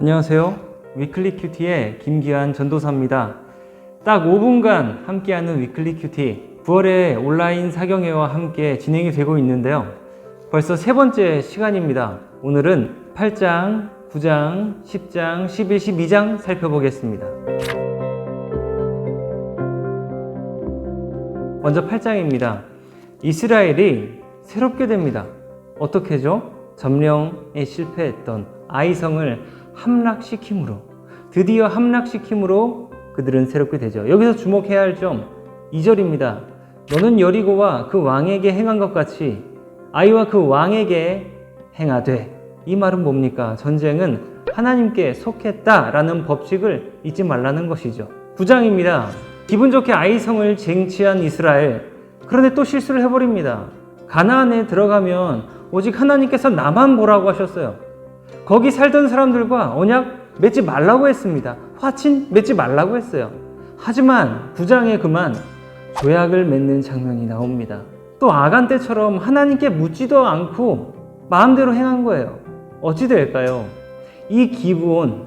안녕하세요. 위클리 큐티의 김기환 전도사입니다. 딱 5분간 함께하는 위클리 큐티 9월에 온라인 사경회와 함께 진행이 되고 있는데요. 벌써 세 번째 시간입니다. 오늘은 8장, 9장, 10장, 11, 12장 살펴보겠습니다. 먼저 8장입니다. 이스라엘이 새롭게 됩니다. 어떻게죠? 점령에 실패했던 아이성을 함락시킴으로 드디어 함락시킴으로 그들은 새롭게 되죠. 여기서 주목해야 할 점 2절입니다. 너는 여리고와 그 왕에게 행한 것 같이 아이와 그 왕에게 행하되 이 말은 뭡니까? 전쟁은 하나님께 속했다라는 법칙을 잊지 말라는 것이죠. 9장입니다. 기분 좋게 아이성을 쟁취한 이스라엘 그런데 또 실수를 해버립니다. 가나안에 들어가면 오직 하나님께서 나만 보라고 하셨어요. 거기 살던 사람들과 언약 맺지 말라고 했습니다. 화친 맺지 말라고 했어요. 하지만 구장에 그만 조약을 맺는 장면이 나옵니다. 또 아간 때처럼 하나님께 묻지도 않고 마음대로 행한 거예요. 어찌 될까요? 이 기브온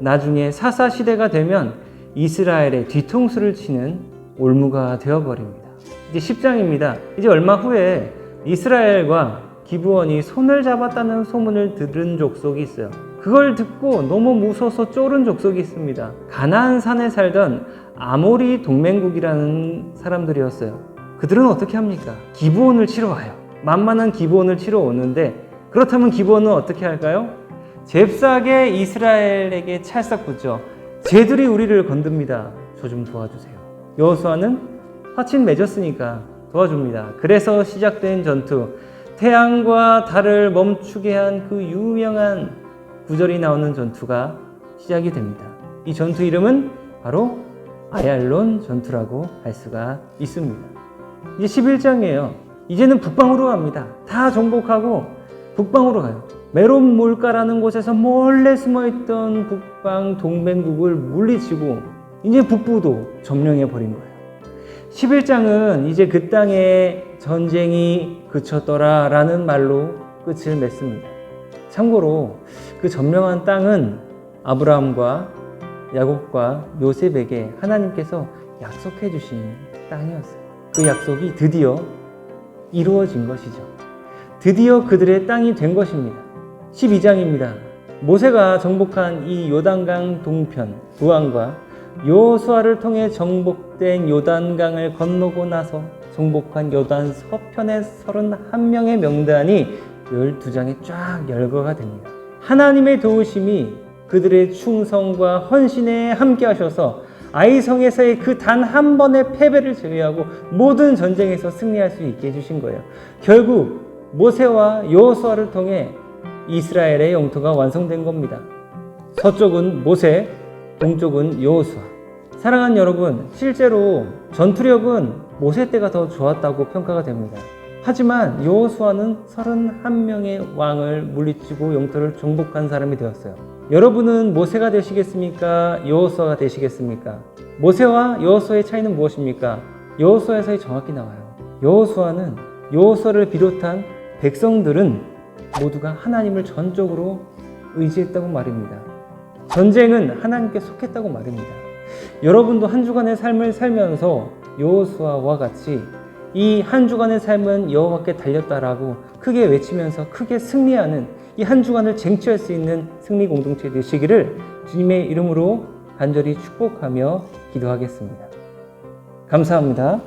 나중에 사사 시대가 되면 이스라엘의 뒤통수를 치는 올무가 되어버립니다. 이제 10장입니다. 이제 얼마 후에 이스라엘과 기브원이 손을 잡았다는 소문을 들은 족속이 있어요. 그걸 듣고 너무 무서워서 쫄은 족속이 있습니다. 가나안 산에 살던 아모리 동맹국이라는 사람들이었어요. 그들은 어떻게 합니까? 기브온을 치러 와요. 만만한 기브온을 치러 오는데 그렇다면 기브온은 어떻게 할까요? 잽싸게 이스라엘에게 찰싹 붙죠. 쟤들이 우리를 건듭니다. 저 좀 도와주세요. 여호수아는 화친 맺었으니까 도와줍니다. 그래서 시작된 전투. 태양과 달을 멈추게 한 그 유명한 구절이 나오는 전투가 시작이 됩니다. 이 전투 이름은 바로 아얄론 전투라고 할 수가 있습니다. 이제 11장이에요. 이제는 북방으로 갑니다. 다 정복하고 북방으로 가요. 메론 몰가라는 곳에서 몰래 숨어있던 북방 동맹국을 물리치고 이제 북부도 점령해 버린 거예요. 11장은 이제 그 땅에 전쟁이 그쳤더라 라는 말로 끝을 맺습니다. 참고로 그 점령한 땅은 아브라함과 야곱과 요셉에게 하나님께서 약속해 주신 땅이었어요. 그 약속이 드디어 이루어진 것이죠. 드디어 그들의 땅이 된 것입니다. 12장입니다. 모세가 정복한 이 요단강 동편 두안과 요수아를 통해 정복된 요단강을 건너고 나서 정복한 요단 서편의 31명의 명단이 12장에 쫙 열거가 됩니다. 하나님의 도우심이 그들의 충성과 헌신에 함께 하셔서 아이성에서의 그 단 한 번의 패배를 제외하고 모든 전쟁에서 승리할 수 있게 해주신 거예요. 결국 모세와 여호수아를 통해 이스라엘의 영토가 완성된 겁니다. 서쪽은 모세, 동쪽은 여호수아. 사랑하는 여러분, 실제로 전투력은 모세 때가 더 좋았다고 평가가 됩니다. 하지만 여호수아는 31명의 왕을 물리치고 영토를 정복한 사람이 되었어요. 여러분은 모세가 되시겠습니까? 여호수아가 되시겠습니까? 모세와 여호수아의 차이는 무엇입니까? 여호수아에서 정확히 나와요. 여호수아는 여호수아를 비롯한 백성들은 모두가 하나님을 전적으로 의지했다고 말입니다. 전쟁은 하나님께 속했다고 말입니다. 여러분도 한 주간의 삶을 살면서 여호수아와 같이 이 한 주간의 삶은 여호와께 달렸다라고 크게 외치면서 크게 승리하는 이 한 주간을 쟁취할 수 있는 승리 공동체 되시기를 주님의 이름으로 간절히 축복하며 기도하겠습니다. 감사합니다.